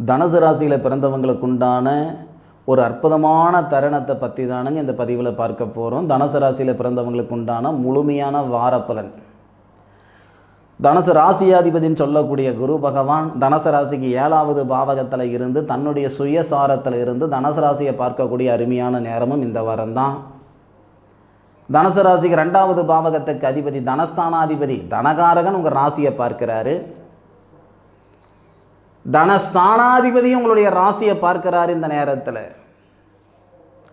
தனுசு ராசியில் பிறந்தவங்களுக்கு உண்டான ஒரு அற்புதமான தருணத்தை பற்றி தானுங்க இந்த பதிவில் பார்க்க போகிறோம் தனுசு ராசியில் பிறந்தவங்களுக்கு உண்டான முழுமையான வாரப்பலன். தனுசு ராசியாதிபதின்னு சொல்லக்கூடிய குரு பகவான் தனுசு ராசிக்கு ஏழாவது பாவகத்தில் இருந்து தன்னுடைய சுயசாரத்தில் இருந்து தனுசு ராசியை பார்க்கக்கூடிய அருமையான நேரமும் இந்த வாரம்தான். தனுசு ராசிக்கு ரெண்டாவது பாவகத்துக்கு அதிபதி தனஸ்தானாதிபதி தனகாரகன் உங்கள் ராசியை பார்க்கிறாரு. தனஸ்தானாதிபதி உங்களுடைய ராசியை பார்க்கிறார் இந்த நேரத்தில்.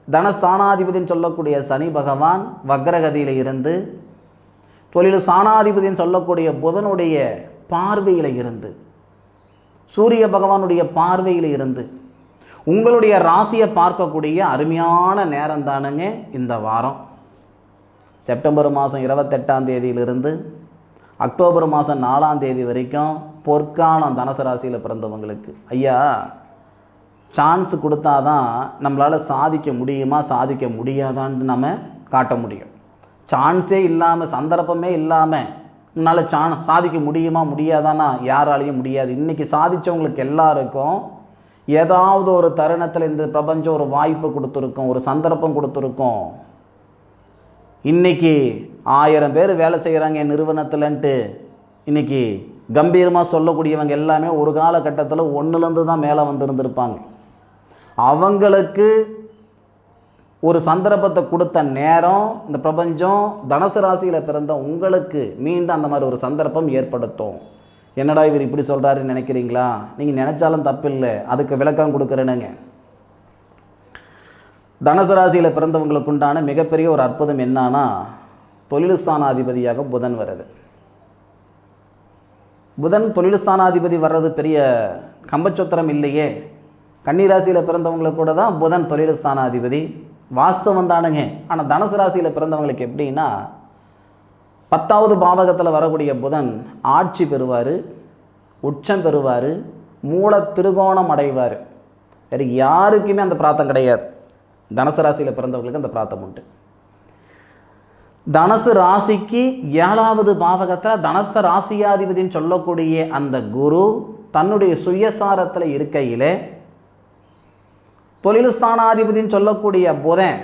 தனஸ்தானாதிபதின்னு சொல்லக்கூடிய சனி பகவான் வக்ரகதியில் இருந்து தொழில் ஸ்தானாதிபதின்னு சொல்லக்கூடிய புதனுடைய பார்வையில் இருந்து சூரிய பகவானுடைய பார்வையில் இருந்து உங்களுடைய ராசியை பார்க்கக்கூடிய அருமையான நேரம் தானுங்க இந்த வாரம். செப்டம்பர் மாதம் இருபத்தெட்டாம் தேதியிலிருந்து அக்டோபர் மாதம் நாலாம் தேதி வரைக்கும் பொற்காலம் தனுசு ராசியில் பிறந்தவங்களுக்கு. ஐயா சான்ஸ் கொடுத்தாதான் நம்மளால் சாதிக்க முடியுமா சாதிக்க முடியாதான்னு நம்ம காட்ட முடியும். சான்ஸே இல்லாமல் சந்தர்ப்பமே இல்லாமல் உன்னால் சான் சாதிக்க முடியுமா முடியாதானா யாராலையும் முடியாது. இன்றைக்கி சாதித்தவங்களுக்கு எல்லாருக்கும் ஏதாவது ஒரு தருணத்தில் இந்த பிரபஞ்சம் ஒரு வாய்ப்பு கொடுத்துருக்கோம் ஒரு சந்தர்ப்பம் கொடுத்துருக்கோம். இன்றைக்கி ஆயிரம் பேர் வேலை செய்கிறாங்க என் நிறுவனத்தில்ன்ட்டு இன்றைக்கி கம்பீரமாக சொல்லக்கூடியவங்க எல்லாமே ஒரு காலகட்டத்தில் ஒன்றுலேருந்து தான் மேலே வந்திருந்திருப்பாங்க. அவங்களுக்கு ஒரு சந்தர்ப்பத்தை கொடுத்த நேரம் இந்த பிரபஞ்சம் தனுசு ராசியில் பிறந்த உங்களுக்கு மீண்டும் அந்த மாதிரி ஒரு சந்தர்ப்பம் ஏற்படுத்தும். என்னடா இவர் இப்படி சொல்கிறாருன்னு நினைக்கிறீங்களா? நீங்கள் நினச்சாலும் தப்பில்லை. அதுக்கு விளக்கம் கொடுக்குறேனுங்க. தனுசு ராசியில் பிறந்தவங்களுக்கு உண்டான மிகப்பெரிய ஒரு அற்புதம் என்னன்னா தொழில்ஸ்தானாதிபதியாக புதன் வருது. புதன் தொழில்ஸ்தானாதிபதி வர்றது பெரிய கம்பச்சோத்திரம் இல்லையே. கன்னிராசியில் பிறந்தவங்களுக்கு கூட தான் புதன் தொழில்ஸ்தானாதிபதி. வாஸ்தவம் தானுங்க. ஆனால் தனுசு ராசியில் பிறந்தவங்களுக்கு எப்படின்னா பத்தாவது பாவகத்தில் வரக்கூடிய புதன் ஆட்சி பெறுவார் உச்சம் பெறுவார் மூல திருகோணம் அடைவார். வேறு யாருக்குமே அந்த பிராத்தம் கிடையாது. தனுசு ராசியில் பிறந்தவங்களுக்கு அந்த பிராத்தம் உண்டு. தனுசு ராசிக்கு ஏழாவது பாவகத்தில் தனச ராசியாதிபதின்னு சொல்லக்கூடிய அந்த குரு தன்னுடைய சுயசாரத்தில் இருக்கையில் தொழில் ஸ்தானாதிபதின்னு சொல்லக்கூடிய புதன்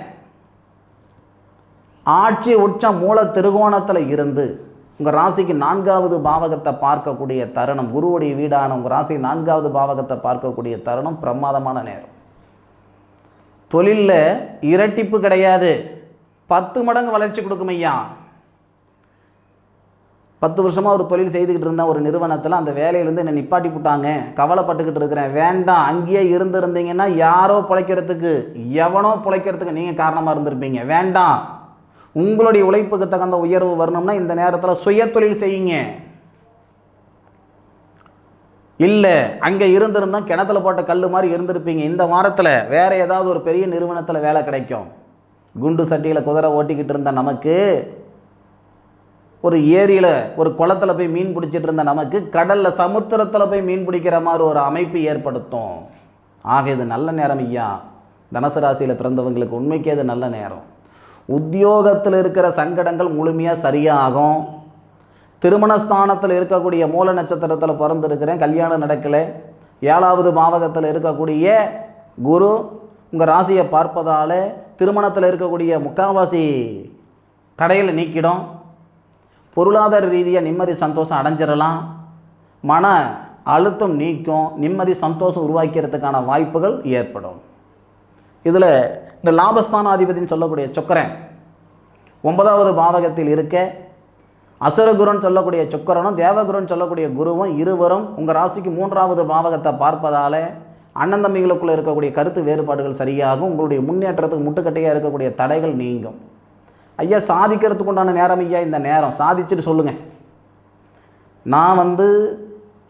ஆட்சி உச்ச மூல திருகோணத்தில் இருந்து உங்கள் ராசிக்கு நான்காவது பாவகத்தை பார்க்கக்கூடிய தருணம் குருவுடைய வீடான உங்கள் ராசி நான்காவது பாவகத்தை பார்க்கக்கூடிய தருணம் பிரமாதமான நேரம். தொழிலில் இரட்டிப்பு கிடையாது. பத்து மடங்கு வளர்ச்சி கொடுக்கும் ஐயா. பத்து வருஷமாக ஒரு தொழில் செய்துக்கிட்டு இருந்தேன் ஒரு நிறுவனத்தில் அந்த வேலையிலேருந்து என்னை நிப்பாட்டி போட்டாங்க. கவலைப்பட்டுக்கிட்டு இருக்கிறேன். வேண்டாம். அங்கேயே இருந்திருந்தீங்கன்னா யாரோ பிழைக்கிறதுக்கு எவனோ பிழைக்கிறதுக்கு நீங்கள் காரணமாக இருந்திருப்பீங்க. வேண்டாம். உங்களுடைய உழைப்புக்கு தகுந்த உயர்வு வரணும்னா இந்த நேரத்தில் சுய தொழில் செய்யுங்க. இல்லை அங்கே இருந்திருந்தால் கிணத்துல போட்ட கல் மாதிரி இருந்திருப்பீங்க. இந்த வாரத்தில் வேறு ஏதாவது ஒரு பெரிய நிறுவனத்தில் வேலை கிடைக்கும். குண்டு சட்டியில் குதிரை ஓட்டிக்கிட்டு இருந்த நமக்கு ஒரு ஏரியில் ஒரு குளத்தில் போய் மீன் பிடிச்சிட்டு இருந்த நமக்கு கடலில் சமுத்திரத்தில் போய் மீன் பிடிக்கிற மாதிரி ஒரு அமைப்பு ஏற்படுத்தும். ஆக இது நல்ல நேரம் ஐயா. தனுசு ராசியில் பிறந்தவங்களுக்கு உண்மைக்கே அது நல்ல நேரம். உத்தியோகத்தில் இருக்கிற சங்கடங்கள் முழுமையாக சரியாகும் திருமணஸ்தானத்தில் இருக்கக்கூடிய மூல நட்சத்திரத்தில் பிறந்திருக்கிறேன் கல்யாணம் நடக்கலை. ஏழாவது பாவகத்தில் இருக்கக்கூடிய குரு உங்கள் ராசியை பார்ப்பதால் திருமணத்தில் இருக்கக்கூடிய முக்காவாசி தடையில் நீக்கிடும். பொருளாதார ரீதியாக நிம்மதி சந்தோஷம் அடைஞ்சிடலாம் மன அழுத்தம் நீக்கும். நிம்மதி சந்தோஷம் உருவாக்கிறதுக்கான வாய்ப்புகள் ஏற்படும். இதில் இந்த லாபஸ்தானாதிபதினு சொல்லக்கூடிய சொக்கரன் ஒன்பதாவது பாவகத்தில் இருக்க. அசுரகுருன்னு சொல்லக்கூடிய சுக்கரனும் தேவகுருன்னு சொல்லக்கூடிய குருவும் இருவரும் உங்கள் ராசிக்கு மூன்றாவது பாவகத்தை பார்ப்பதால் அண்ணன் தம்பிகளுக்குள்ளே இருக்கக்கூடிய கருத்து வேறுபாடுகள் சரியாகும். உங்களுடைய முன்னேற்றத்துக்கு முட்டுக்கட்டையாக இருக்கக்கூடிய தடைகள் நீங்கும். ஐயா சாதிக்கிறதுக்கு உண்டான நேரம் ஐயா இந்த நேரம். சாதிச்சுட்டு சொல்லுங்கள் நான் வந்து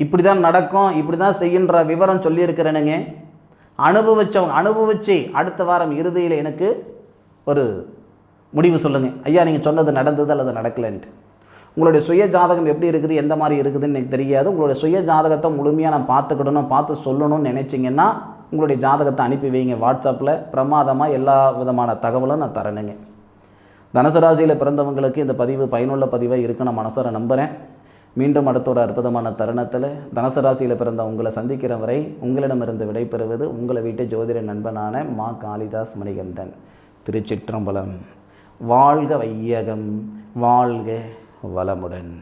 இப்படி தான் நடக்கும் இப்படி தான் செய்யுன்ற விவரம் சொல்லியிருக்கிறேனுங்க. அனுபவிச்சவங்க அனுபவிச்சு அடுத்த வாரம் இறுதியில் எனக்கு ஒரு முடிவு சொல்லுங்கள் ஐயா நீங்கள் சொன்னது நடந்தது அல்லது நடக்கலைன்ட்டு. உங்களுடைய சுய ஜாதகம் எப்படி இருக்குது எந்த மாதிரி இருக்குதுன்னு எனக்கு தெரியாது. உங்களுடைய சுய ஜாதகத்தை முழுமையாக நான் பார்த்துக்கிடணும் பார்த்து சொல்லணும்னு நினச்சிங்கன்னா உங்களுடைய ஜாதகத்தை அனுப்பி வைங்க வாட்ஸ்அப்பில் பிரமாதமாக எல்லா விதமான தகவலும் நான் தரணுங்க. தனுசு ராசியில் பிறந்தவங்களுக்கு இந்த பதிவு பயனுள்ள பதிவாக இருக்குன்னு நான் மனசார நம்புகிறேன் மீண்டும் அடுத்த ஒரு அற்புதமான தருணத்தில் தனுசு ராசியில் பிறந்த உங்களை சந்திக்கிற வரை உங்களிடமிருந்து விடைபெறுவது உங்களை வீட்டு ஜோதிட நண்பனான மா காளிதாஸ் மணிகண்டன். திருச்சிற்றம்பலம். வாழ்க வையகம். வாழ்க வளமுடன்.